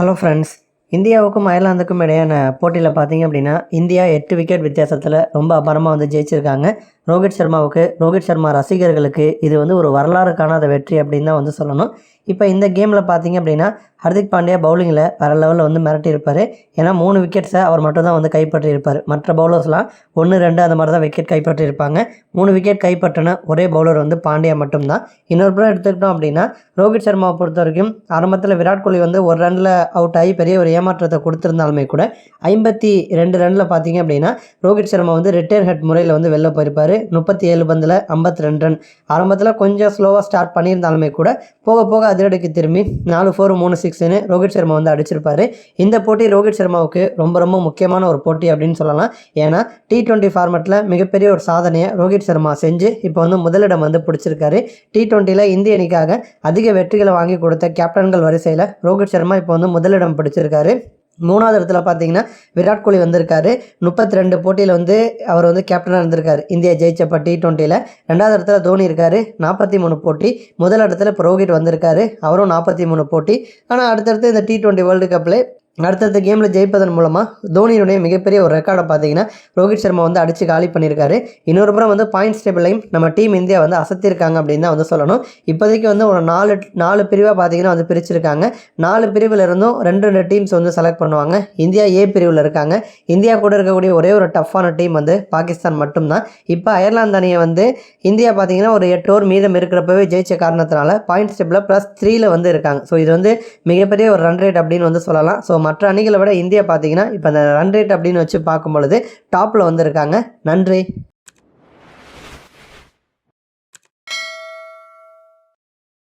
Hello friends இந்தியாவுக்கும் அயர்லாந்துக்கும் இடையான போட்டியில் பார்த்தீங்க அப்படின்னா இந்தியா எட்டு விக்கெட் வித்தியாசத்தில் ரொம்ப அபாரமாக வந்து ஜெயிச்சிருக்காங்க. ரோஹித் சர்மாவுக்கு ரோஹித் சர்மா ரசிகர்களுக்கு இது வந்து ஒரு வரலாறு காணாத வெற்றி அப்படின்னு தான் வந்து சொல்லணும். இப்போ இந்த கேமில் பார்த்தீங்க அப்படின்னா ஹர்திக் பாண்டியா பவுலிங்கில் வேறு லெவலில் வந்து மிரட்டியிருப்பார். ஏன்னா மூணு விக்கெட்ஸை அவர் மட்டும் தான் வந்து கைப்பற்றியிருப்பார். மற்ற பவுலர்ஸ்லாம் ஒன்று ரெண்டு அந்த மாதிரி தான் விக்கெட் கைப்பற்றியிருப்பாங்க. மூணு விக்கெட் கைப்பற்றின ஒரே பவுலர் வந்து பாண்டியா மட்டும்தான். இன்னொரு புறம் எடுத்துக்கிட்டோம் அப்படின்னா ரோஹித் சர்மாவை பொறுத்த வரைக்கும் ஆரம்பத்தில் விராட் கோலி வந்து ஒரு ரனில் அவுட் ஆகி பெரிய ஒரு ஏமாற்றத்தை கொடுத்துருந்தாலுமே கூட ஐம்பத்தி ரெண்டு ரனில் பார்த்தீங்க அப்படின்னா ரோஹித் சர்மா வந்து ரிட்டையர் ஹெட் முறையில் வந்து வெளில போயிருப்பார். முப்பத்தி ஏழு பந்தில் ஐம்பத்தி ரெண்டு ரன். ஆரம்பத்தில் கொஞ்சம் ஸ்லோவாக ஸ்டார்ட் பண்ணியிருந்தாலுமே கூட போக போக அதிரடிக்கு திரும்பி நாலு ஃபோர் மூணு சிக்ஸ்னு ரோஹித் சர்மா வந்து அடிச்சிருப்பாரு. இந்த போட்டி ரோஹித் சர்மாவுக்கு ரொம்ப ரொம்ப முக்கியமான ஒரு போட்டி அப்படின்னு சொல்லலாம். ஏன்னா டி டுவெண்ட்டி ஃபார்மெட்டில் மிகப்பெரிய ஒரு சாதனையை ரோஹித் சர்மா செஞ்சு இப்போ வந்து முதலிடம் வந்து பிடிச்சிருக்காரு. டி டுவெண்ட்டியில் இந்திய அணிக்காக அதிக வெற்றிகளை வாங்கி கொடுத்த கேப்டன்கள் வரிசையில் ரோஹித் சர்மா இப்போ வந்து முதலிடம் பிடிச்சிருக்காரு. மூணாவது இடத்துல பார்த்தீங்கன்னா விராட் கோலி வந்திருக்காரு. முப்பத்தி ரெண்டு போட்டியில் வந்து அவர் வந்து கேப்டனாக இருந்திருக்காரு. இந்தியா ஜெயிச்சப்ப டி டுவெண்ட்டியில் ரெண்டாவது இடத்துல தோனி இருக்காரு. நாற்பத்தி மூணு போட்டி. முதல் இடத்துல புரோகிட் ரோஹித் வந்திருக்காரு. அவரும் நாற்பத்தி மூணு போட்டி. ஆனால் அடுத்தடுத்து இந்த டி டுவெண்ட்டி வேர்ல்டு கப்பில் அடுத்தடுத்த கேமில் ஜெயிப்பதன் மூலமாக தோனியினுடைய மிகப்பெரிய ஒரு ரெக்கார்டை பார்த்தீங்கன்னா ரோஹித் சர்மா வந்து அடித்து காலி பண்ணியிருக்காரு. இன்னொரு புறம் வந்து பாயிண்ட்ஸ் டேபிளையும் நம்ம டீம் இந்தியா வந்து அசத்திருக்காங்க அப்படின்னு தான் வந்து சொல்லணும். இப்போதைக்கு வந்து ஒரு நாலு நாலு பிரிவாக பார்த்தீங்கன்னா வந்து பிரிச்சிருக்காங்க. நாலு பிரிவில் இருந்தும் ரெண்டு ரெண்டு டீம்ஸ் வந்து செலக்ட் பண்ணுவாங்க. இந்தியா ஏ பிரிவில் இருக்காங்க. இந்தியா கூட இருக்கக்கூடிய ஒரே ஒரு டஃப்பான டீம் வந்து பாகிஸ்தான் மட்டும்தான். இப்போ அயர்லாந்து அணியை வந்து இந்தியா பார்த்தீங்கன்னா ஒரு எட்டு ஓவர் மீதம் இருக்கிறப்பவே ஜெயிச்ச காரணத்தினால பாயிண்ட்ஸ் டேபிளில் ப்ளஸ் த்ரீல வந்து இருக்காங்க. ஸோ இது வந்து மிகப்பெரிய ஒரு ரன் ரேட் அப்படின்னு வந்து சொல்லலாம். ஸோ மற்ற அணிகளை விட இந்தியா பார்த்தீங்கன்னா இப்போ அந்த ரன் ரேட் அப்படின்னு வச்சு பார்க்கும் பொழுது டாப்பில் வந்திருக்காங்க. நன்றி.